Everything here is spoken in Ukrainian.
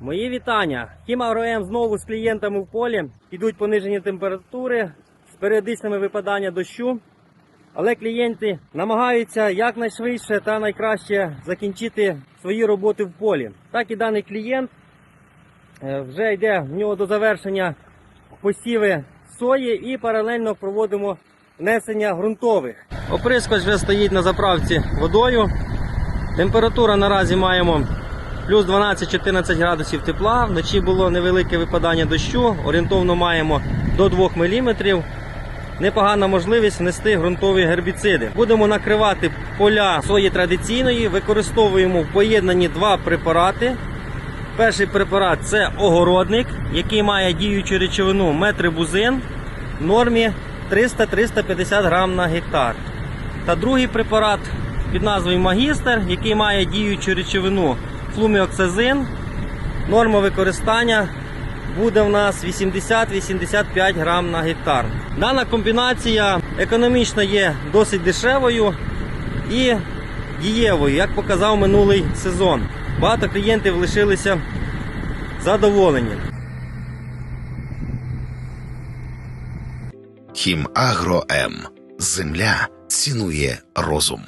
Мої вітання. Хімагроем знову з клієнтами в полі. Ідуть понижені температури з періодичними випадання дощу. Але клієнти намагаються якнайшвидше та найкраще закінчити свої роботи в полі. Так і даний клієнт е, вже йде в нього до завершення посіви сої і паралельно проводимо внесення ґрунтових. Оприскувач вже стоїть на заправці водою. Температура наразі маємо плюс 12-14 градусів тепла. Вночі було невелике випадання дощу. Орієнтовно маємо до 2 мм. Непогана можливість внести ґрунтові гербіциди. Будемо накривати поля сої традиційної. Використовуємо в поєднанні два препарати. Перший препарат це огородник, який має діючу речовину метрибузин в нормі 300-350 грам на гектар. Та другий препарат під назвою Магістр, який має діючу речовину флуміоксазин. Норма використання буде в нас 80-85 грам на гектар. Дана комбінація економічно є досить дешевою і дієвою, як показав минулий сезон. Багато клієнтів лишилися задоволені. Хімагро М. Земля цінує розум.